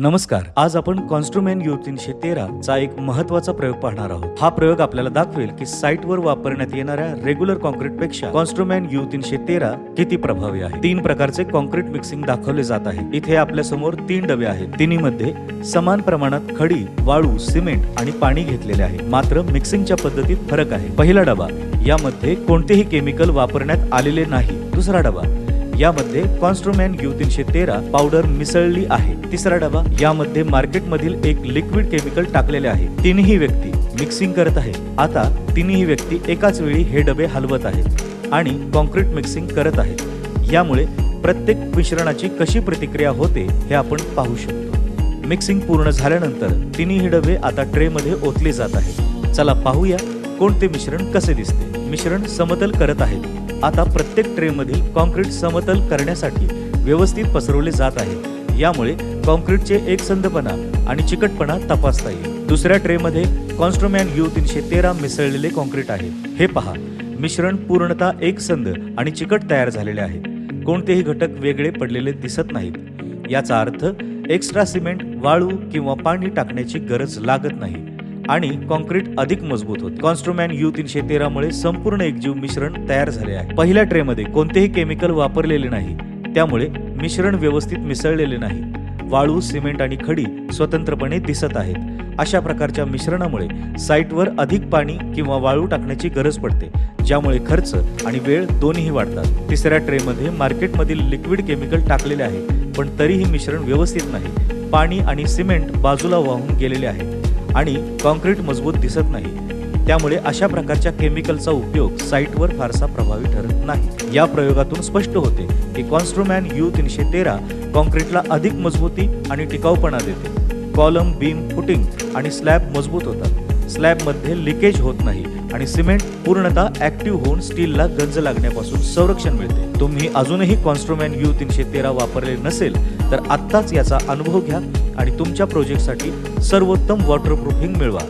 नमस्कार. आज आपण कॉन्स्ट्रुमेन यू तीनशे तेरा चा एक महत्त्वाचा प्रयोग पाहणार आहोत. हा प्रयोग आपल्याला दाखवेल की साईटवर वापरण्यात येणाऱ्या रेग्युलर कॉन्क्रीटपेक्षा कॉन्स्ट्रुमेन यू तीनशे तेरा किती प्रभावी आहे. तीन प्रकारचे कॉन्क्रीट मिक्सिंग दाखवले जात आहे. इथे आपल्यासमोर तीन डबे आहेत. तिन्हीमध्ये समान प्रमाणात खडी वाळू सिमेंट आणि पाणी घेतलेले आहे. मात्र मिक्सिंगच्या पद्धतीत फरक आहे. पहिला डबा यामध्ये कोणतेही केमिकल वापरण्यात आलेले नाही. दुसरा डबा यामध्ये कॉन्स्ट्रोमॅन यू तीनशे तेरा पावडर मिसळली आहे. तिसरा डबा यामध्ये मार्केटमधील एक लिक्विड केमिकल टाकलेले आहे. तिन्ही व्यक्ती मिक्सिंग करत आहे आता तिन्ही व्यक्ती एकाच वेळी हे डबे हलवत आहेत आणि कॉन्क्रीट मिक्सिंग करत आहेत. यामुळे प्रत्येक मिश्रणाची कशी प्रतिक्रिया होते हे आपण पाहू शकतो. मिक्सिंग पूर्ण झाल्यानंतर तिन्ही डबे आता ट्रेमध्ये ओतले जात आहेत. चला पाहूया कोणते मिश्रण कसे दिसते. मिश्रण समतल करत आहेत. आता प्रत्येक ट्रेमधील कॉन्क्रीट समतल करण्यासाठी व्यवस्थित पसरवले जात आहे. यामुळे कॉन्क्रीटचे एकसंधपणा आणि चिकटपणा तपासता येईल. दुसऱ्या ट्रेमध्ये कॉन्स्ट्रोमॅन यू तीनशे तेरा मिसळलेले कॉन्क्रीट आहे. हे पहा मिश्रण पूर्णतः एकसंध आणि चिकट तयार झालेले आहे. कोणतेही घटक वेगळे पडलेले दिसत नाहीत. याचा अर्थ एक्स्ट्रा सिमेंट वाळू किंवा पाणी टाकण्याची गरज लागत नाही. आणि कॉन्क्रीट अधिक मजबूत होते. कॉन्स्ट्रोमॅन यू तीनशे तेरा मुळे संपूर्ण एकजीव मिश्रण तयार झाले आहे. पहिल्या ट्रेमध्ये कोणतेही केमिकल वापरलेले नाही. त्यामुळे मिश्रण व्यवस्थित मिसळलेले नाही. वाळू सिमेंट आणि खडी स्वतंत्रपणे दिसत आहेत. अशा प्रकारच्या मिश्रणामुळे साईटवर अधिक पाणी किंवा वाळू टाकण्याची गरज पडते ज्यामुळे खर्च आणि वेळ दोन्हीही वाढतात. तिसऱ्या ट्रेमध्ये मार्केटमधील लिक्विड केमिकल टाकलेले आहे पण तरीही मिश्रण व्यवस्थित नाही. पाणी आणि सिमेंट बाजूला वाहून गेलेले आहे. आणि कॉन्क्रीट मजबूत दिसत नाही. त्यामुळे अशा प्रकारच्या केमिकलचा उपयोग साईटवर फारसा प्रभावी ठरत नाही. या प्रयोगातून स्पष्ट होते की कॉन्स्ट्रोमॅन यू तीनशे तेरा कॉन्क्रीटला अधिक मजबूती आणि टिकाऊपणा देते. कॉलम बीम फुटिंग आणि स्लॅब मजबूत होतात. स्लॅबमध्ये लिकेज होत नाही आणि सिमेंट पूर्णतः ऍक्टिव्ह होऊन स्टीलला गंज लागण्यापासून संरक्षण मिळते. तुम्ही अजूनही कॉन्स्ट्रोमॅन यू तीनशे तेरा वापरले नसेल तर आत्ताच याचा अनुभव घ्या आणि तुमच्या प्रोजेक्टसाठी सर्वोत्तम वॉटरप्रूफिंग मिळवा.